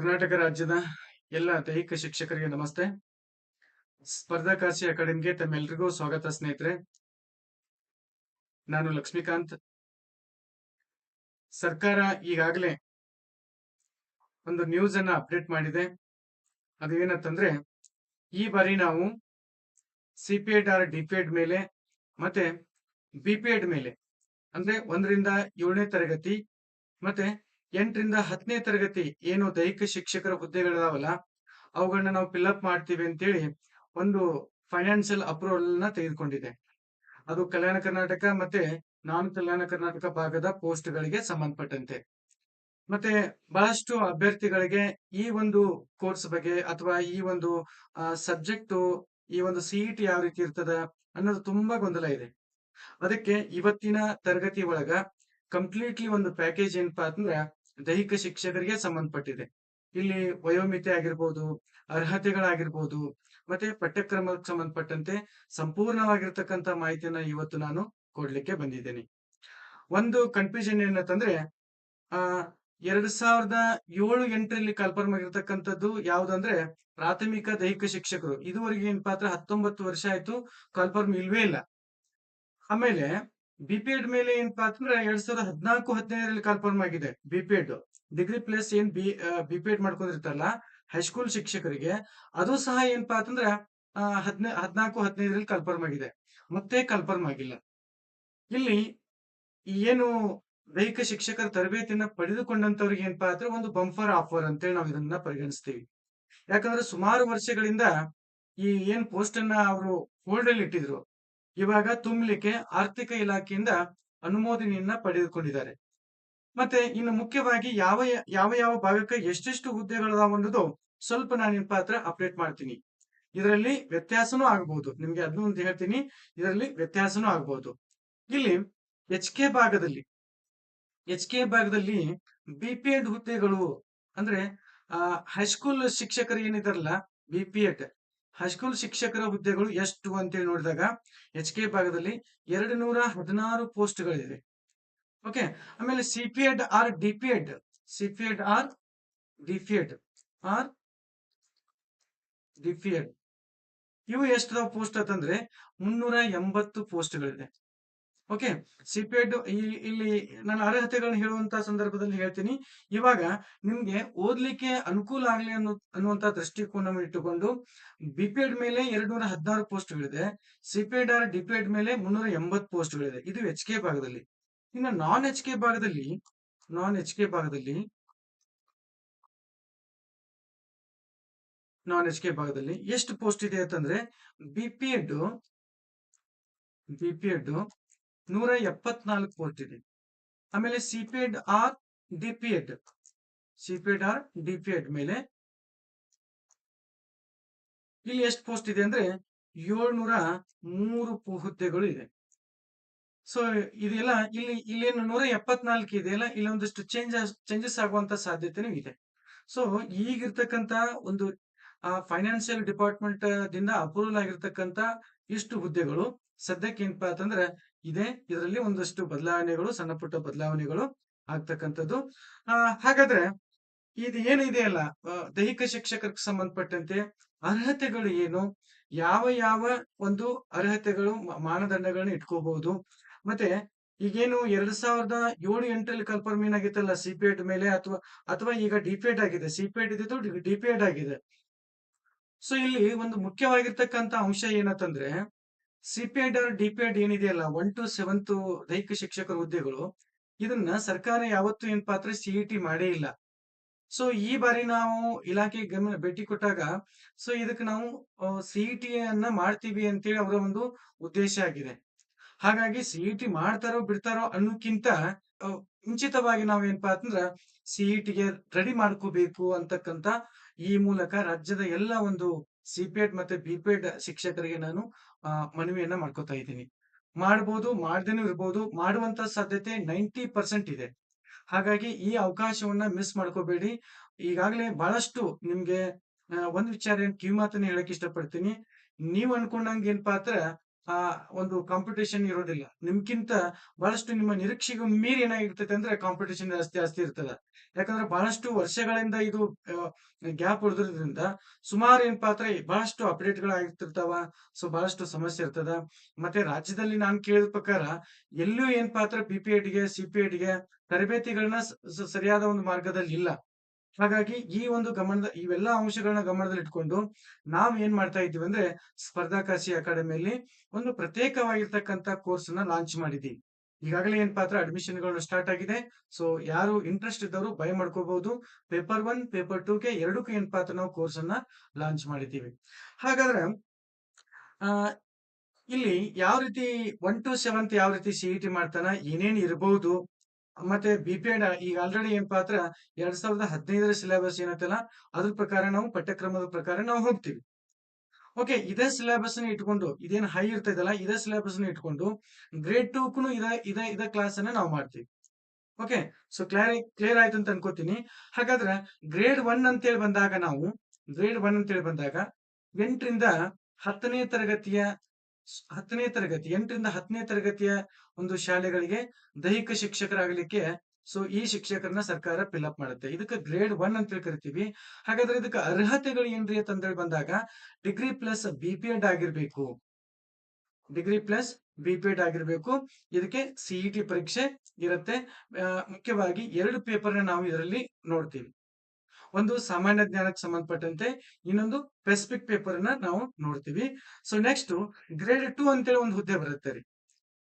ಕರ್ನಾಟಕ ರಾಜ್ಯದ ಎಲ್ಲ ದೈಹಿಕ ಶಿಕ್ಷಕರಿಗೆ ನಮಸ್ತೆ. ಸ್ಪರ್ಧಾಕಾಶಿ ಅಕಾಡೆಮಿಗೆ ತಮ್ಮೆಲ್ರಿಗೂ ಸ್ವಾಗತ ಸ್ನೇಹಿತರೆ. ನಾನು ಲಕ್ಷ್ಮೀಕಾಂತ್. ಸರ್ಕಾರ ಈಗಾಗಲೇ ಒಂದು ನ್ಯೂಸ್ ಅನ್ನ ಅಪ್ಡೇಟ್ ಮಾಡಿದೆ. ಅದು ಏನಂತಂದ್ರೆ, ಈ ಬಾರಿ ನಾವು ಸಿಪಿಎಡ್ ಆರ್ ಡಿಪಿಎಡ್ ಮೇಲೆ ಮತ್ತೆ ಬಿಪಿಎಡ್ ಮೇಲೆ, ಅಂದ್ರೆ ಒಂದರಿಂದ ಏಳನೇ ತರಗತಿ ಮತ್ತೆ ಎಂಟರಿಂದ ಹತ್ತನೇ ತರಗತಿ ಏನು ದೈಹಿಕ ಶಿಕ್ಷಕರ ಹುದ್ದೆಗಳಿದಾವಲ್ಲ ಅವುಗಳನ್ನ ನಾವು ಫಿಲ್ಅಪ್ ಮಾಡ್ತೀವಿ ಅಂತೇಳಿ ಒಂದು ಫೈನಾನ್ಷಿಯಲ್ ಅಪ್ರೂವಲ್ನ ತೆಗೆದುಕೊಂಡಿದೆ. ಅದು ಕಲ್ಯಾಣ ಕರ್ನಾಟಕ ಮತ್ತೆ ನಾನ್ ಕಲ್ಯಾಣ ಕರ್ನಾಟಕ ಭಾಗದ ಪೋಸ್ಟ್ ಗಳಿಗೆ ಸಂಬಂಧಪಟ್ಟಂತೆ. ಮತ್ತೆ ಬಹಳಷ್ಟು ಅಭ್ಯರ್ಥಿಗಳಿಗೆ ಈ ಒಂದು ಕೋರ್ಸ್ ಬಗ್ಗೆ ಅಥವಾ ಈ ಒಂದು ಸಬ್ಜೆಕ್ಟ್ ಈ ಒಂದು ಸಿಇಟಿ ಯಾವ ರೀತಿ ಇರ್ತದ ಅನ್ನೋದು ತುಂಬಾ ಗೊಂದಲ ಇದೆ. ಅದಕ್ಕೆ ಇವತ್ತಿನ ತರಗತಿ ಒಳಗ ಕಂಪ್ಲೀಟ್ಲಿ ಒಂದು ಪ್ಯಾಕೇಜ್ ಏನಪ್ಪಾ ಅಂತಂದ್ರ ದೈಹಿಕ ಶಿಕ್ಷಕರಿಗೆ ಸಂಬಂಧಪಟ್ಟಿದೆ. ಇಲ್ಲಿ ವಯೋಮಿತಿ ಆಗಿರ್ಬೋದು, ಅರ್ಹತೆಗಳಾಗಿರ್ಬೋದು, ಮತ್ತೆ ಪಠ್ಯಕ್ರಮಕ್ಕೆ ಸಂಬಂಧಪಟ್ಟಂತೆ ಸಂಪೂರ್ಣವಾಗಿರ್ತಕ್ಕಂಥ ಮಾಹಿತಿಯನ್ನ ಇವತ್ತು ನಾನು ಕೊಡ್ಲಿಕ್ಕೆ ಬಂದಿದ್ದೇನೆ. ಒಂದು ಕನ್ಫ್ಯೂಷನ್ ಏನಂತಂದ್ರೆ, ಆ, ಎರಡ್ ಸಾವಿರದ ಏಳು ಎಂಟರಲ್ಲಿ ಕಲ್ಪರ್ಮ್ ಆಗಿರ್ತಕ್ಕಂಥದ್ದು ಯಾವ್ದಂದ್ರೆ, ಪ್ರಾಥಮಿಕ ದೈಹಿಕ ಶಿಕ್ಷಕರು. ಇದುವರೆಗೆ ಏನ್ ಪಾತ್ರ ಹತ್ತೊಂಬತ್ತು ವರ್ಷ ಆಯ್ತು ಕಲ್ಪರ್ಮ್ ಇಲ್ವೇ ಇಲ್ಲ. ಆಮೇಲೆ ಬಿಪಿಎಡ್ ಮೇಲೆ ಏನಪ್ಪಾ ಅಂತಂದ್ರೆ ಎರಡ್ ಸಾವಿರದ ಹದಿನಾಲ್ಕು, ಹದಿನೈದರಲ್ಲಿ ಕನ್ಫರ್ಮ್ ಆಗಿದೆ ಬಿಪಿಎಡ್ ಡಿಗ್ರಿ ಪ್ಲಸ್ ಏನ್ ಬಿ ಬಿಪಿಎಡ್ ಮಾಡ್ಕೊಂಡಿರ್ತಾರಲ್ಲ ಹೈಸ್ಕೂಲ್ ಶಿಕ್ಷಕರಿಗೆ, ಅದು ಸಹ ಏನಪ್ಪಾ ಅಂತಂದ್ರೆ ಹದಿನ, ಹದಿನಾಲ್ಕು, ಹದಿನೈದರಲ್ಲಿ ಕನ್ಫರ್ಮ್ ಆಗಿದೆ. ಮತ್ತೆ ಕನ್ಫರ್ಮ್ ಆಗಿಲ್ಲ. ಇಲ್ಲಿ ಏನು ದೈಹಿಕ ಶಿಕ್ಷಕರ ತರಬೇತಿಯನ್ನ ಪಡೆದುಕೊಂಡಂತವ್ರಿಗೆ ಏನಪ್ಪಾ ಅಂದ್ರೆ ಒಂದು ಬಂಫರ್ ಆಫರ್ ಅಂತೇಳಿ ನಾವು ಇದನ್ನ ಪರಿಗಣಿಸ್ತೀವಿ. ಯಾಕಂದ್ರೆ ಸುಮಾರು ವರ್ಷಗಳಿಂದ ಈ ಏನ್ ಪೋಸ್ಟ್ ಅನ್ನ ಅವರು ಹೋಲ್ಡ್ ಅಲ್ಲಿ ಇಟ್ಟಿದ್ರು ಇವಾಗ ತುಂಬಲಿಕ್ಕೆ ಆರ್ಥಿಕ ಇಲಾಖೆಯಿಂದ ಅನುಮೋದನೆಯನ್ನ ಪಡೆದುಕೊಂಡಿದ್ದಾರೆ. ಮತ್ತೆ ಇನ್ನು ಮುಖ್ಯವಾಗಿ ಯಾವ ಯಾವ ಯಾವ ಭಾಗಕ್ಕೆ ಎಷ್ಟೆಷ್ಟು ಹುದ್ದೆಗಳದಾವ ಅನ್ನೋದು ಸ್ವಲ್ಪ ನಾನು ನಿಮ್ಮ ಪಾತ್ರ ಅಪ್ಡೇಟ್ ಮಾಡ್ತೀನಿ. ಇದರಲ್ಲಿ ವ್ಯತ್ಯಾಸನೂ ಆಗಬಹುದು ನಿಮ್ಗೆ ಅದನ್ನು ಒಂದು ಹೇಳ್ತೀನಿ. ಇದರಲ್ಲಿ ವ್ಯತ್ಯಾಸನೂ ಆಗಬಹುದು ಇಲ್ಲಿ ಎಚ್ ಕೆ ಭಾಗದಲ್ಲಿ ಎಚ್ ಕೆ ಭಾಗದಲ್ಲಿ ಬಿಪಿಎಡ್ ಹುದ್ದೆಗಳು ಅಂದ್ರೆ ಹೈಸ್ಕೂಲ್ ಶಿಕ್ಷಕರು ಏನಿದಾರಲ್ಲ ಬಿಪಿಎಡ್ ಹೈಸ್ಕೂಲ್ ಶಿಕ್ಷಕರ ಹುದ್ದೆಗಳು ಎಷ್ಟು ಅಂತೇಳಿ ನೋಡಿದಾಗ ಎಚ್ ಕೆ ಭಾಗದಲ್ಲಿ ಎರಡು ನೂರ ಹದಿನಾರು ಪೋಸ್ಟ್ಗಳಿವೆ. ಓಕೆ ಆಮೇಲೆ CPEd or DPEd CPEd or D P Ed or D P Ed ಇವು ಎಷ್ಟು ಪೋಸ್ಟ್ ಅಂತಂದ್ರೆ ಮುನ್ನೂರ ಎಂಬತ್ತು ಪೋಸ್ಟ್ಗಳಿದೆ ಓಕೆ ಸಿಪಿಎಡ್ ಇಲ್ಲಿ ನಾನು ಅರ್ಹತೆಗಳನ್ನ ಹೇಳುವಂತ ಸಂದರ್ಭದಲ್ಲಿ ಹೇಳ್ತೀನಿ. ಇವಾಗ ನಿಮ್ಗೆ ಓದ್ಲಿಕ್ಕೆ ಅನುಕೂಲ ಆಗ್ಲಿ ಅನ್ನೋ, ಅನ್ನುವಂತ ದೃಷ್ಟಿಕೋನ ಇಟ್ಟುಕೊಂಡು ಬಿಪಿಎಡ್ ಮೇಲೆ ಎರಡ್ ನೂರ ಹದಿನಾರು ಪೋಸ್ಟ್ಗಳಿದೆ. ಸಿಪಿಎಡ್ ಆರ್ ಡಿಪಿಎಡ್ ಮೇಲೆ ಮುನ್ನೂರ ಪೋಸ್ಟ್ ಪೋಸ್ಟ್ಗಳಿದೆ. ಇದು ಎಚ್ ಕೆ ಭಾಗದಲ್ಲಿ. ಇನ್ನು ನಾನ್ ಎಚ್ ಕೆ ಭಾಗದಲ್ಲಿ, ನಾನ್ ಎಚ್ ಕೆ ಭಾಗದಲ್ಲಿ, ನಾನ್ ಎಚ್ ಕೆ ಭಾಗದಲ್ಲಿ ಎಷ್ಟು ಪೋಸ್ಟ್ ಇದೆ ಅಂತಂದ್ರೆ ಬಿಪಿಎಡ್ ಬಿಪಿಎಡ್ ನೂರ ಎಪ್ಪತ್ನಾಲ್ಕು ಪೋಸ್ಟ್ ಇದೆ ಆಮೇಲೆ CPEd or DPEd CPEd or DPEd ಮೇಲೆ. ಇಲ್ಲಿ ಎಷ್ಟು ಪೋಸ್ಟ್ ಇದೆ ಅಂದ್ರೆ ಏಳ್ನೂರ ಮೂರು ಹುದ್ದೆಗಳು ಇದೆ. ಸೊ ಇದೆಲ್ಲ ಇಲ್ಲಿ, ಇಲ್ಲೇನು ನೂರ ಎಪ್ಪತ್ನಾಲ್ಕು ಇದೆಯಲ್ಲ ಇಲ್ಲಿ ಒಂದಷ್ಟು ಚೇಂಜ್ ಚೇಂಜಸ್ ಆಗುವಂತ ಸಾಧ್ಯತೆನೂ ಇದೆ. ಸೊ ಈಗಿರ್ತಕ್ಕಂತ ಒಂದು ಫೈನಾನ್ಷಿಯಲ್ ಡಿಪಾರ್ಟ್ಮೆಂಟ್ ದಿಂದ ಅಪ್ರೂವಲ್ ಆಗಿರ್ತಕ್ಕಂತ ಇಷ್ಟು ಹುದ್ದೆಗಳು ಸದ್ಯಕ್ಕೆ ಏನಪ್ಪಾ ಅಂತಂದ್ರೆ ಇದೆ. ಇದರಲ್ಲಿ ಒಂದಷ್ಟು ಬದಲಾವಣೆಗಳು, ಸಣ್ಣ ಪುಟ್ಟ ಬದಲಾವಣೆಗಳು ಆಗ್ತಕ್ಕಂಥದ್ದು. ಹಾಗಾದ್ರೆ ಇದು ಏನಿದೆಯಲ್ಲ ದೈಹಿಕ ಶಿಕ್ಷಕರಿಗೆ ಸಂಬಂಧಪಟ್ಟಂತೆ ಅರ್ಹತೆಗಳು ಏನು? ಯಾವ ಯಾವ ಒಂದು ಅರ್ಹತೆಗಳು ಮಾನದಂಡಗಳನ್ನ ಇಟ್ಕೋಬಹುದು? ಮತ್ತೆ ಈಗೇನು ಎರಡ್ ಸಾವಿರದ ಏಳು ಎಂಟರಲ್ಲಿ ಕನ್ಫರ್ಮ್ ಏನಾಗಿತ್ತಲ್ಲ? ಸಿಪಿಎಡ್ ಮೇಲೆ ಅಥವಾ ಅಥವಾ ಈಗ ಡಿಪಿಎಡ್ ಆಗಿದೆ. ಸಿಪಿಎಡ್ ಇದ್ದಿದ್ದು ಡಿಪಿಎಡ್ ಆಗಿದೆ. ಸೊ ಇಲ್ಲಿ ಒಂದು ಮುಖ್ಯವಾಗಿರ್ತಕ್ಕಂಥ ಅಂಶ ಏನಂತಂದ್ರೆ ಸಿಪಿಎಡ್ ಡಿಪಿಎಡ್ ಏನಿದೆಯಲ್ಲ ಒನ್ ಟು ಸೆವೆಂತ್ ದೈಹಿಕ ಶಿಕ್ಷಕರ ಹುದ್ದೆಗಳು, ಇದನ್ನ ಸರ್ಕಾರ ಯಾವತ್ತೂ ಏನ್ ಪಾತ್ರ ಸಿಇಟಿ ಮಾಡೇ ಇಲ್ಲ. ಸೊ ಈ ಬಾರಿ ನಾವು ಇಲಾಖೆ ಗಮನ ಭೇಟಿ ಕೊಟ್ಟಾಗ ಸೊ ಇದಕ್ಕೆ ನಾವು ಸಿಇಟಿ ಅನ್ನ ಮಾಡ್ತೀವಿ ಅಂತೇಳಿ ಅವರ ಒಂದು ಉದ್ದೇಶ ಆಗಿದೆ. ಹಾಗಾಗಿ ಸಿಇಟಿ ಮಾಡ್ತಾರೋ ಬಿಡ್ತಾರೋ ಅನ್ನೋಕ್ಕಿಂತ ಮುಂಚಿತವಾಗಿ ನಾವೇನಪ್ಪಾ ಅಂತಂದ್ರ ಸಿಇಟಿಗೆ ರೆಡಿ ಮಾಡ್ಕೋಬೇಕು ಅಂತಕ್ಕಂತ ಈ ಮೂಲಕ ರಾಜ್ಯದ ಎಲ್ಲ ಒಂದು ಸಿಪಿಎಡ್ ಮತ್ತೆ ಬಿಪಿಎಡ್ ಶಿಕ್ಷಕರಿಗೆ ನಾನು ಮನವಿಯನ್ನ ಮಾಡ್ಕೋತಾ ಇದ್ದೀನಿ. ಮಾಡ್ಬೋದು, ಮಾಡ್ದೇನೂ ಇರ್ಬೋದು, ಮಾಡುವಂತ ಸಾಧ್ಯತೆ ನೈಂಟಿ ಪರ್ಸೆಂಟ್ ಇದೆ. ಹಾಗಾಗಿ ಈ ಅವಕಾಶವನ್ನ ಮಿಸ್ ಮಾಡ್ಕೋಬೇಡಿ. ಈಗಾಗಲೇ ಬಹಳಷ್ಟು ನಿಮ್ಗೆ ಒಂದ್ ವಿಚಾರ ಏನ್ ಕಿವಿ ಮಾತನ್ನ ಹೇಳಕ್ ಇಷ್ಟಪಡ್ತೀನಿ. ನೀವ್ ಅನ್ಕೊಂಡಂಗ ಏನಪ್ಪಾ ಅಂದ್ರ ಆ ಒಂದು ಕಾಂಪಿಟೇಷನ್ ಇರೋದಿಲ್ಲ. ನಿಮ್ಗಿಂತ ಬಹಳಷ್ಟು ನಿಮ್ಮ ನಿರೀಕ್ಷೆಗೂ ಮೀರಿ ಏನಾಗಿರ್ತೈತೆ ಅಂದ್ರೆ ಕಾಂಪಿಟೇಷನ್ ಜಾಸ್ತಿ ಜಾಸ್ತಿ ಇರ್ತದ. ಯಾಕಂದ್ರೆ ಬಹಳಷ್ಟು ವರ್ಷಗಳಿಂದ ಇದು ಗ್ಯಾಪ್ ಉಳಿದ್ರಿಂದ ಸುಮಾರು ಏನ್ ಪಾತ್ರ ಬಹಳಷ್ಟು ಅಪ್ಡೇಟ್ಗಳು ಆಗಿರ್ತಿರ್ತಾವ. ಸೊ ಬಹಳಷ್ಟು ಸಮಸ್ಯೆ ಇರ್ತದ. ಮತ್ತೆ ರಾಜ್ಯದಲ್ಲಿ ನಾನು ಕೇಳಿದ ಪ್ರಕಾರ ಎಲ್ಲೂ ಏನ್ ಪಾತ್ರ ಬಿ ಪಿ ಎಡ್ಗೆ ತರಬೇತಿಗಳನ್ನ ಸರಿಯಾದ ಒಂದು ಮಾರ್ಗದಲ್ಲಿ ಇಲ್ಲ. ಹಾಗಾಗಿ ಈ ಒಂದು ಗಮನದ, ಇವೆಲ್ಲ ಅಂಶಗಳನ್ನ ಗಮನದಲ್ಲಿ ಇಟ್ಕೊಂಡು ನಾವು ಏನ್ ಮಾಡ್ತಾ ಇದ್ದೀವಿ ಅಂದ್ರೆ ಸ್ಪರ್ಧಾಕಾಶಿ ಅಕಾಡೆಮಿಯಲ್ಲಿ ಒಂದು ಪ್ರತ್ಯೇಕವಾಗಿರ್ತಕ್ಕಂತ ಕೋರ್ಸ್ನ ಲಾಂಚ್ ಮಾಡಿದ್ದೀವಿ. ಈಗಾಗಲೇ ಏನ್ ಪಾತ್ರ ಅಡ್ಮಿಷನ್ಗಳು ಸ್ಟಾರ್ಟ್ ಆಗಿದೆ. ಸೊ ಯಾರು ಇಂಟ್ರೆಸ್ಟ್ ಇದ್ದವರು ಬೈ ಮಾಡ್ಕೋಬಹುದು. ಪೇಪರ್ ಒನ್ ಪೇಪರ್ ಟೂ ಗೆ ಎರಡಕ್ಕೂ ಏನ್ ಪಾತ್ರ ನಾವು ಕೋರ್ಸ್ ಅನ್ನ ಲಾಂಚ್ ಮಾಡಿದ್ದೀವಿ. ಹಾಗಾದ್ರೆ, ಆ, ಇಲ್ಲಿ ಯಾವ ರೀತಿ ಒನ್ ಟು ಸೆವೆಂತ್ ಯಾವ ರೀತಿ ಸಿಇಟಿ ಮಾಡ್ತಾನ, ಏನೇನ್ ಇರಬಹುದು ಮತ್ತೆ ಬಿ ಪಿ ಎಡ್ ಈಗ ಆಲ್ರೆಡಿ ಏನ್ ಪಾತ್ರ? ಎರಡ್ ಸಾವಿರದ ಹದಿನೈದರ ಸಿಲೆಬಸ್ ಏನತ್ತಲ್ಲ, ಅದ್ರ ಪ್ರಕಾರ ನಾವು ಪಠ್ಯಕ್ರಮದ ಪ್ರಕಾರ ನಾವು ಹೋಗ್ತೀವಿ. ಓಕೆ ಇದೇ ಸಿಲೆಬಸ್ ಇಟ್ಕೊಂಡು, ಇದೇನ್ ಹೈ ಇರ್ತದಲ್ಲ ಇದೇ ಸಿಲೆಬಸ್ ಇಟ್ಕೊಂಡು ಗ್ರೇಡ್ ಟೂ ಕುನು ಇದೇ ಇದೇ ಇದೇ ಕ್ಲಾಸ್ ಅನ್ನ ನಾವು ಮಾಡ್ತೀವಿ. ಓಕೆ ಸೊ ಕ್ಲಿಯರ್ ಕ್ಲಿಯರ್ ಆಯ್ತು ಅಂತ ಅನ್ಕೋತೀನಿ. ಹಾಗಾದ್ರೆ ಗ್ರೇಡ್ ಒನ್ ಅಂತೇಳಿ ಬಂದಾಗ ನಾವು ಗ್ರೇಡ್ ಒನ್ ಅಂತೇಳಿ ಬಂದಾಗ, ಎಂಟರಿಂದ ಹತ್ತನೇ ತರಗತಿಯ, ಹತ್ತನೇ ತರಗತಿ, ಎಂಟರಿಂದ ಹತ್ತನೇ ತರಗತಿಯ ಒಂದು ಶಾಲೆಗಳಿಗೆ ದೈಹಿಕ ಶಿಕ್ಷಕರಾಗಲಿಕ್ಕೆ ಸೊ ಈ ಶಿಕ್ಷಕರನ್ನ ಸರ್ಕಾರ ಫಿಲ್ಅಪ್ ಮಾಡುತ್ತೆ. ಇದಕ್ಕೆ ಗ್ರೇಡ್ ಒನ್ ಅಂತ ಹೇಳಿ ಕರಿತೀವಿ. ಹಾಗಾದ್ರೆ ಇದಕ್ಕೆ ಅರ್ಹತೆಗಳು ಏನ್ರಿ ಅಂತಂದೇಳಿ ಬಂದಾಗ ಡಿಗ್ರಿ ಪ್ಲಸ್ ಬಿ ಪಿ ಆಗಿರ್ಬೇಕು. ಡಿಗ್ರಿ ಪ್ಲಸ್ ಬಿ ಪಿ ಆಗಿರ್ಬೇಕು. ಇದಕ್ಕೆ ಸಿಇಟಿ ಪರೀಕ್ಷೆ ಇರುತ್ತೆ. ಮುಖ್ಯವಾಗಿ ಎರಡು ಪೇಪರ್ನ ನಾವು ಇದರಲ್ಲಿ ನೋಡ್ತೀವಿ. ಒಂದು ಸಾಮಾನ್ಯ ಜ್ಞಾನಕ್ಕೆ ಸಂಬಂಧಪಟ್ಟಂತೆ, ಇನ್ನೊಂದು ಸ್ಪೆಸಿಫಿಕ್ ಪೇಪರ್ನ ನಾವು ನೋಡ್ತೀವಿ. ಸೊ ನೆಕ್ಸ್ಟ್ ಗ್ರೇಡ್ ಟೂ ಅಂತೇಳಿ ಒಂದು ಹುದ್ದೆ ಬರುತ್ತೆ ರೀ.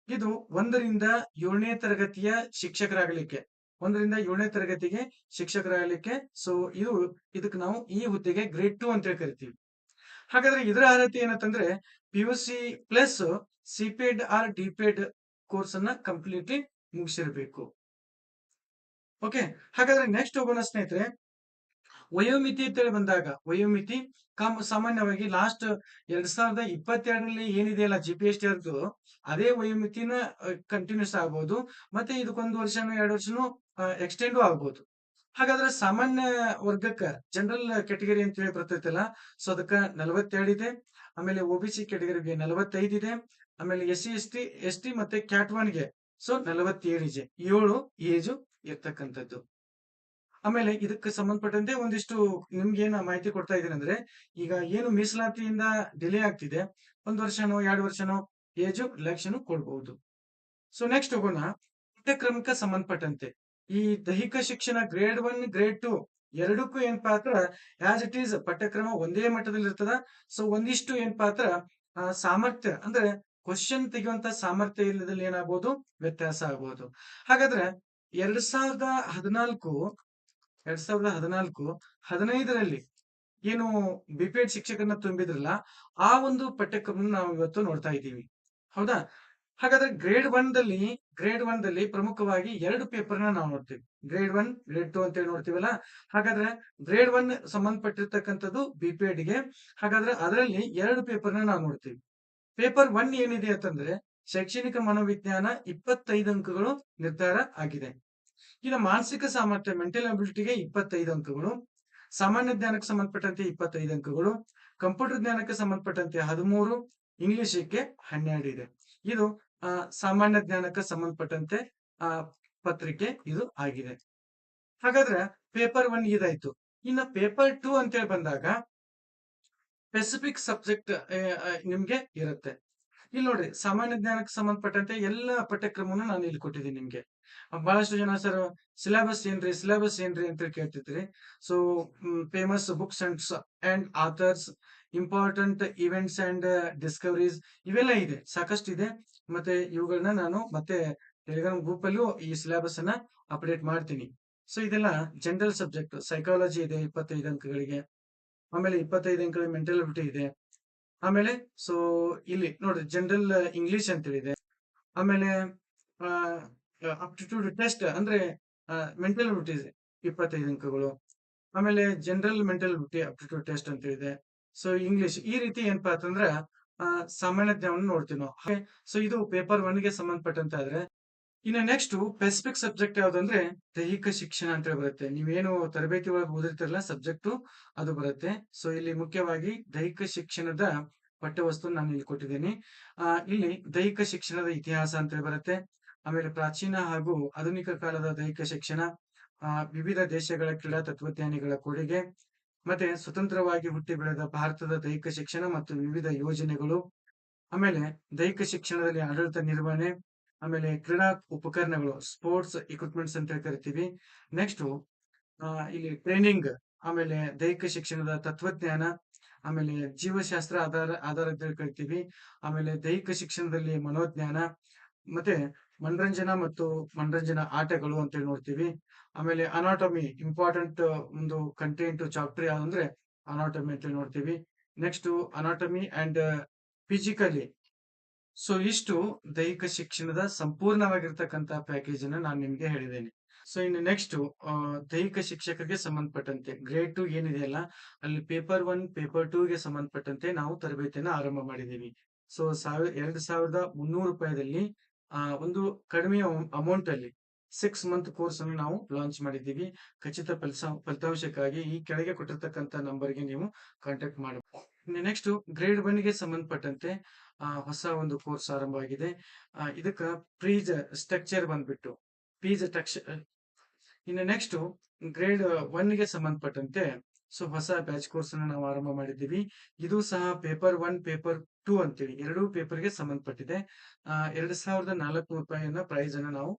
ಇದು ಒಂದರಿಂದ ಏಳನೇ ತರಗತಿಯ ಶಿಕ್ಷಕರಾಗಲಿಕ್ಕೆ, ಒಂದರಿಂದ ಏಳನೇ ತರಗತಿಗೆ ಶಿಕ್ಷಕರಾಗಲಿಕ್ಕೆ. ಸೊ ಇದು, ಇದಕ್ಕೆ ನಾವು ಈ ಹುದ್ದೆಗೆ ಗ್ರೇಡ್ ಟು ಅಂತೇಳಿ ಕರಿತೀವಿ. ಹಾಗಾದ್ರೆ ಇದರ ಅರ್ಹತೆ ಏನಂತಂದ್ರೆ P U C plus CPEd or DPEd course ಅನ್ನ ಕಂಪ್ಲೀಟ್ಲಿ ಮುಗಿಸಿರ್ಬೇಕು. ಓಕೆ ಹಾಗಾದ್ರೆ ನೆಕ್ಸ್ಟ್ ಹೋಗೋಣ ಸ್ನೇಹಿತರೆ ವಯೋಮಿತಿ ಅಂತೇಳಿ ಬಂದಾಗ, ವಯೋಮಿತಿ ಕಮ್, ಸಾಮಾನ್ಯವಾಗಿ ಲಾಸ್ಟ್ ಎರಡ್ ಸಾವಿರದ ಇಪ್ಪತ್ತೆರಡರಲ್ಲಿ ಏನಿದೆಯಲ್ಲ ಜಿ ಪಿ ಎಸ್ ಟಿ ಅದೇ ವಯೋಮಿತಿನ ಕಂಟಿನ್ಯೂಸ್ ಆಗ್ಬೋದು. ಮತ್ತೆ ಇದಕ್ಕೊಂದು ವರ್ಷನೂ, ಎರಡು ವರ್ಷನೂ ಎಕ್ಸ್ಟೆಂಡು ಆಗ್ಬೋದು. ಹಾಗಾದ್ರೆ ಸಾಮಾನ್ಯ ವರ್ಗಕ್ಕ ಜನರಲ್ ಕೆಟಗರಿ ಅಂತ ಹೇಳಿ ಬರ್ತೈತಲ್ಲ ಸೊ ಅದಕ್ಕ ನಲವತ್ತೆರಡು ಇದೆ. ಆಮೇಲೆ ಒ ಬಿ ಸಿ ಕೆಟಗರಿಗೆ ನಲವತ್ತೈದು ಇದೆ. ಆಮೇಲೆ S C S T S T ಮತ್ತೆ ಕ್ಯಾಟ್ ಒನ್ಗೆ ಸೊ ನಲವತ್ತೇಳು ಇದೆ. ಏಳು ಏಜು ಇರ್ತಕ್ಕಂಥದ್ದು. ಆಮೇಲೆ ಇದಕ್ಕೆ ಸಂಬಂಧಪಟ್ಟಂತೆ ಒಂದಿಷ್ಟು ನಿಮ್ಗೆ ಏನ ಮಾಹಿತಿ ಕೊಡ್ತಾ ಇದ್ದೀನಿ ಅಂದ್ರೆ ಈಗ ಏನು ಮೀಸಲಾತಿಯಿಂದ ಡಿಲೇ ಆಗ್ತಿದೆ ಒಂದ್ ವರ್ಷನೋ ಎರಡು ವರ್ಷನೋ ಏಜು ರಿಲ್ಯಾಕ್ಷನ್ ಕೊಡ್ಬಹುದು ಸೊ ನೆಕ್ಸ್ಟ್ ಹೋಗೋಣ ಪಠ್ಯಕ್ರಮಕ್ಕೆ ಸಂಬಂಧಪಟ್ಟಂತೆ. ಈ ದೈಹಿಕ ಶಿಕ್ಷಣ ಗ್ರೇಡ್ ಒನ್ ಗ್ರೇಡ್ ಟು ಎರಡಕ್ಕೂ ಏನ್ ಪಾತ್ರ? ಆಸ್ ಇಟ್ ಈಸ್ ಪಠ್ಯಕ್ರಮ ಒಂದೇ ಮಟ್ಟದಲ್ಲಿ ಇರ್ತದ. ಸೊ ಒಂದಿಷ್ಟು ಏನ್ ಪಾತ್ರ? ಆ, ಸಾಮರ್ಥ್ಯ ಅಂದ್ರೆ ಕ್ವಶನ್ ತೆಗೆಯುವಂತ ಸಾಮರ್ಥ್ಯ ಇಲ್ಲದಲ್ಲಿ ಏನಾಗಬಹುದು ವ್ಯತ್ಯಾಸ ಆಗಬಹುದು ಹಾಗಾದ್ರೆ ಎರಡ್ ಸಾವಿರದ ಹದಿನಾಲ್ಕು ಎರಡ್ ಸಾವಿರದ ಹದಿನಾಲ್ಕು, ಹದಿನೈದರಲ್ಲಿ ಏನು ಬಿಪಿಎಡ್ ಶಿಕ್ಷಕರನ್ನ ತುಂಬಿದ್ರಲ್ಲ, ಆ ಒಂದು ಪಠ್ಯಕ್ರಮ ನಾವು ಇವತ್ತು ನೋಡ್ತಾ ಇದ್ದೀವಿ. ಹೌದಾ? ಹಾಗಾದ್ರೆ ಗ್ರೇಡ್ ಒನ್ ದಲ್ಲಿ ಗ್ರೇಡ್ ಒನ್ ದಲ್ಲಿ ಪ್ರಮುಖವಾಗಿ ಎರಡು ಪೇಪರ್ನ ನಾವು ನೋಡ್ತೀವಿ. ಗ್ರೇಡ್ ಒನ್ ಗ್ರೇಡ್ ಟು ಅಂತೇಳಿ ನೋಡ್ತೀವಲ್ಲ? ಹಾಗಾದ್ರೆ ಗ್ರೇಡ್ ಒನ್ ಸಂಬಂಧಪಟ್ಟಿರ್ತಕ್ಕಂಥದ್ದು ಬಿಪಿಎಡ್ಗೆ, ಹಾಗಾದ್ರೆ ಅದರಲ್ಲಿ ಎರಡು ಪೇಪರ್ನ ನಾವು ನೋಡ್ತೀವಿ. ಪೇಪರ್ ಒನ್ ಏನಿದೆ ಅಂತಂದ್ರೆ ಶೈಕ್ಷಣಿಕ ಮನೋವಿಜ್ಞಾನ ಇಪ್ಪತ್ತೈದು ಅಂಕಗಳು ನಿರ್ಧಾರ ಆಗಿದೆ. ಇನ್ನು ಮಾನಸಿಕ ಸಾಮರ್ಥ್ಯ ಮೆಂಟಲ್ ಅಬಿಲಿಟಿಗೆ ಇಪ್ಪತ್ತೈದು ಅಂಕಗಳು, ಸಾಮಾನ್ಯ ಜ್ಞಾನಕ್ಕೆ ಸಂಬಂಧಪಟ್ಟಂತೆ ಇಪ್ಪತ್ತೈದು ಅಂಕಗಳು, ಕಂಪ್ಯೂಟರ್ ಜ್ಞಾನಕ್ಕೆ ಸಂಬಂಧಪಟ್ಟಂತೆ ಹದಿಮೂರು, ಇಂಗ್ಲಿಷಕ್ಕೆ ಹನ್ನೆರಡು ಇದೆ. ಇದು ಸಾಮಾನ್ಯ ಜ್ಞಾನಕ್ಕೆ ಸಂಬಂಧಪಟ್ಟಂತೆ, ಆ, ಪತ್ರಿಕೆ ಇದು ಆಗಿದೆ. ಹಾಗಾದ್ರೆ ಪೇಪರ್ ಒನ್ ಇದಾಯ್ತು. ಇನ್ನು ಪೇಪರ್ ಟೂ ಅಂತೇಳಿ ಬಂದಾಗ ಸ್ಪೆಸಿಫಿಕ್ ಸಬ್ಜೆಕ್ಟ್ ನಿಮ್ಗೆ ಇರುತ್ತೆ. ಇಲ್ಲಿ ನೋಡ್ರಿ ಸಾಮಾನ್ಯ ಜ್ಞಾನಕ್ಕೆ ಸಂಬಂಧಪಟ್ಟಂತೆ ಎಲ್ಲ ಪಠ್ಯಕ್ರಮವನ್ನು ನಾನು ಇಲ್ಲಿ ಕೊಟ್ಟಿದ್ದೀನಿ ನಿಮ್ಗೆ. ಬಹಳಷ್ಟು ಜನ ಸರ್ ಸಿಲೆಬಸ್ ಏನ್ರಿ ಸಿಲೆಬಸ್ ಏನ್ರಿ ಅಂತ ಕೇಳ್ತಿದ್ರಿ. So famous books and and authors important events and discoveries ಇವೆಲ್ಲ ಇದೆ, ಸಾಕಷ್ಟು ಇದೆ. ಮತ್ತೆ ಇವುಗಳನ್ನ ನಾನು ಮತ್ತೆ ಟೆಲಿಗ್ರಾಮ್ ಗ್ರೂಪ್ ಅಲ್ಲೂ ಈ ಸಿಲೆಬಸ್ ಅನ್ನ ಅಪ್ಡೇಟ್ ಮಾಡ್ತೀನಿ. ಸೊ ಇದೆಲ್ಲ ಜನರಲ್ ಸಬ್ಜೆಕ್ಟ್ ಸೈಕಾಲಜಿ ಇದೆ, ಇಪ್ಪತ್ತೈದು ಅಂಕಗಳಿಗೆ. ಆಮೇಲೆ ಇಪ್ಪತ್ತೈದು ಅಂಕಗಳ ಅಬಿಲಿಟಿ ಇದೆ. ಆಮೇಲೆ ಸೊ ಇಲ್ಲಿ ನೋಡ್ರಿ ಜನರಲ್ ಇಂಗ್ಲಿಷ್ ಅಂತ ಹೇಳಿದೆ. ಆಮೇಲೆ ಅಪ್ಟಿಟ್ಯೂಡ್ ಟೆಸ್ಟ್ ಅಂದ್ರೆ ಮೆಂಟಲ್ ಅಬಿಲಿಟಿ ಇಪ್ಪತ್ತೈದು ಅಂಕಗಳು. ಆಮೇಲೆ general mental ability aptitude test ಅಂತ ಇದೆ ಸೊ ಇಂಗ್ಲಿಷ್ ಈ ರೀತಿ ಏನಪ್ಪಾ ಅಂತಂದ್ರ ಸಾಮಾನ್ಯ ಜ್ಞಾನ ನೋಡ್ತೀವಿ ನಾವು. ಸೊ ಇದು ಪೇಪರ್ ಒನ್ಗೆ ಸಂಬಂಧಪಟ್ಟಂತ ಆದ್ರೆ ಇನ್ನು ನೆಕ್ಸ್ಟ್ ಸ್ಪೆಸಿಫಿಕ್ ಸಬ್ಜೆಕ್ಟ್ ಯಾವ್ದಂದ್ರೆ ದೈಹಿಕ ಶಿಕ್ಷಣ ಅಂತ ಬರುತ್ತೆ. ನೀವೇನು ತರಬೇತಿ ಒಳಗೆ ಓದಿರ್ತಿರಲ್ಲ ಸಬ್ಜೆಕ್ಟ್ ಅದು ಬರುತ್ತೆ. ಸೊ ಇಲ್ಲಿ ಮುಖ್ಯವಾಗಿ ದೈಹಿಕ ಶಿಕ್ಷಣದ ಪಠ್ಯವಸ್ತು ನಾನು ಇಲ್ಲಿ ಕೊಟ್ಟಿದ್ದೀನಿ. ಇಲ್ಲಿ ದೈಹಿಕ ಶಿಕ್ಷಣದ ಇತಿಹಾಸ ಅಂತ ಬರುತ್ತೆ. ಆಮೇಲೆ ಪ್ರಾಚೀನ ಹಾಗೂ ಆಧುನಿಕ ಕಾಲದ ದೈಹಿಕ ಶಿಕ್ಷಣ ವಿವಿಧ ದೇಶಗಳ ಕ್ರೀಡಾ ತತ್ವಜ್ಞಾನಿಗಳ ಕೊಡುಗೆ, ಮತ್ತೆ ಸ್ವತಂತ್ರವಾಗಿ ಹುಟ್ಟಿ ಬೆಳೆದ ಭಾರತದ ದೈಹಿಕ ಶಿಕ್ಷಣ ಮತ್ತು ವಿವಿಧ ಯೋಜನೆಗಳು, ಆಮೇಲೆ ದೈಹಿಕ ಶಿಕ್ಷಣದಲ್ಲಿ ಆಡಳಿತ ನಿರ್ವಹಣೆ ಆಮೇಲೆ ಕ್ರೀಡಾ ಉಪಕರಣಗಳು ಸ್ಪೋರ್ಟ್ಸ್ ಇಕ್ವಿಪ್ಮೆಂಟ್ಸ್ ಅಂತ ಕರಿತೀವಿ ನೆಕ್ಸ್ಟ್ ಇಲ್ಲಿ ಟ್ರೈನಿಂಗ್ ಆಮೇಲೆ ದೈಹಿಕ ಶಿಕ್ಷಣದ ತತ್ವಜ್ಞಾನ, ಆಮೇಲೆ ಜೀವಶಾಸ್ತ್ರ ಆಧಾರ ಆಧಾರದ ಕರಿತೀವಿ ಆಮೇಲೆ ದೈಹಿಕ ಶಿಕ್ಷಣದಲ್ಲಿ ಮನೋಜ್ಞಾನ, ಮತ್ತೆ ಮನರಂಜನಾ ಮತ್ತು ಮನರಂಜನಾ ಆಟಗಳು ಅಂತ ಹೇಳಿ ನೋಡ್ತೀವಿ. ಆಮೇಲೆ ಅನಾಟಮಿ ಇಂಪಾರ್ಟೆಂಟ್ ಒಂದು ಕಂಟೆಂಟ್ ಚಾಪ್ಟರ್ ಯಾವ್ದಂದ್ರೆ ಅನಾಟಮಿ ಅಂತ ಹೇಳಿ ನೋಡ್ತೀವಿ. Next anatomy and physically so ಇಷ್ಟು ದೈಹಿಕ ಶಿಕ್ಷಣದ ಸಂಪೂರ್ಣವಾಗಿರ್ತಕ್ಕಂತಹ ಪ್ಯಾಕೇಜ್ ಅನ್ನ ನಾನು ನಿಮ್ಗೆ ಹೇಳಿದ್ದೇನೆ. ಸೊ ಇನ್ನು ನೆಕ್ಸ್ಟ್ ದೈಹಿಕ ಶಿಕ್ಷಕರಿಗೆ ಸಂಬಂಧಪಟ್ಟಂತೆ ಗ್ರೇಡ್ ಟು ಏನಿದೆಯಲ್ಲ ಅಲ್ಲಿ ಪೇಪರ್ ಒನ್ ಪೇಪರ್ ಟೂ ಗೆ ಸಂಬಂಧಪಟ್ಟಂತೆ ನಾವು ತರಬೇತಿಯನ್ನ ಆರಂಭ ಮಾಡಿದ್ದೀವಿ. ಸೊ ಸಾವಿರ, ಎರಡು ಸಾವಿರದ ಮುನ್ನೂರು ರೂಪಾಯಿದಲ್ಲಿ, ಆ, ಒಂದು ಕಡಿಮೆ ಅಮೌಂಟ್ ಅಲ್ಲಿ ಸಿಕ್ಸ್ ಮಂತ್ ಕೋರ್ಸ್ ಅನ್ನು ನಾವು ಲಾಂಚ್ ಮಾಡಿದ್ದೀವಿ. ಖಚಿತ ಫಲಿತಾಂಶ ಫಲಿತಾಂಶಕ್ಕಾಗಿ ಈ ಕೆಳಗೆ ಕೊಟ್ಟಿರ್ತಕ್ಕಂಥ ನಂಬರ್ಗೆ ನೀವು ಕಾಂಟ್ಯಾಕ್ಟ್ ಮಾಡಬಹುದು ನೆಕ್ಸ್ಟ್ ಗ್ರೇಡ್ ಒನ್ಗೆ ಸಂಬಂಧಪಟ್ಟಂತೆ ಹೊಸ ಒಂದು ಕೋರ್ಸ್ ಆರಂಭವಾಗಿದೆ ಆಗಿದೆ. ಇದಕ್ಕ ಪ್ರೀಜ್ ಸ್ಟ್ರಕ್ಚರ್ ಬಂದ್ಬಿಟ್ಟು ಪೀಜ್ ಸ್ಟ್ರಕ್ಚರ್ ಇನ್ನು ನೆಕ್ಸ್ಟ್ ಗ್ರೇಡ್ ಒನ್ಗೆ ಸಂಬಂಧಪಟ್ಟಂತೆ, ಸೊ ಹೊಸ ಬ್ಯಾಚ್ ಕೋರ್ಸ್ ಅನ್ನ ನಾವು ಆರಂಭ ಮಾಡಿದ್ದೀವಿ. ಇದು ಸಹ ಪೇಪರ್ ಒನ್ ಪೇಪರ್ ಟೂ ಅಂತೇಳಿ, ಎರಡೂ ಪೇಪರ್ಗೆ ಸಂಬಂಧಪಟ್ಟಿದೆ. ಎರಡ್ ಸಾವಿರದ ನಾಲ್ಕು ರೂಪಾಯಿಯನ್ನ ಪ್ರೈಸ್ ಅನ್ನ ನಾವು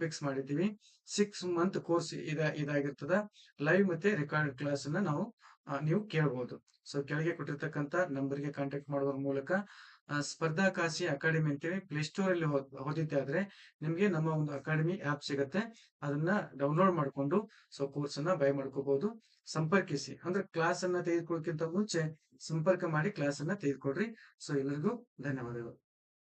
ಫಿಕ್ಸ್ ಮಾಡಿದ್ದೀವಿ. ಸಿಕ್ಸ್ ಮಂತ್ ಕೋರ್ಸ್ ಇದ, ಇದಾಗಿರ್ತದ. ಲೈವ್ ಮತ್ತೆ ರೆಕಾರ್ಡ್ ಕ್ಲಾಸ್ ಅನ್ನ ನಾವು ನೀವು ಕೇಳಬಹುದು ಸೊ ಕೆಳಗೆ ಕೊಟ್ಟಿರ್ತಕ್ಕಂತ ನಂಬರ್ಗೆ ಕಾಂಟ್ಯಾಕ್ಟ್ ಮಾಡುವ ಮೂಲಕ ಸ್ಪರ್ಧಾ ಕಾಶಿ ಅಕಾಡೆಮಿ ಅಂತೇಳಿ ಪ್ಲೇಸ್ಟೋರ್ ಅಲ್ಲಿ ಓದಿದ್ದೆ ಆದ್ರೆ ನಿಮ್ಗೆ ನಮ್ಮ ಒಂದು ಅಕಾಡೆಮಿ ಆಪ್ ಸಿಗತ್ತೆ. ಅದನ್ನ ಡೌನ್ಲೋಡ್ ಮಾಡ್ಕೊಂಡು ಸೊ ಕೋರ್ಸ್ ಅನ್ನ ಬೈ ಮಾಡ್ಕೋಬಹುದು ಸಂಪರ್ಕಿಸಿ. ಅಂದ್ರೆ ಕ್ಲಾಸ್ ಅನ್ನ ತೆಗೆದುಕೊಳ್ಳಕ್ಕಿಂತ ಮುಂಚೆ ಸಂಪರ್ಕ ಮಾಡಿ ಕ್ಲಾಸ್ ಅನ್ನ ತೆಗೆದುಕೊಡ್ರಿ ಸೊ ಎಲ್ಲರಿಗೂ ಧನ್ಯವಾದಗಳು.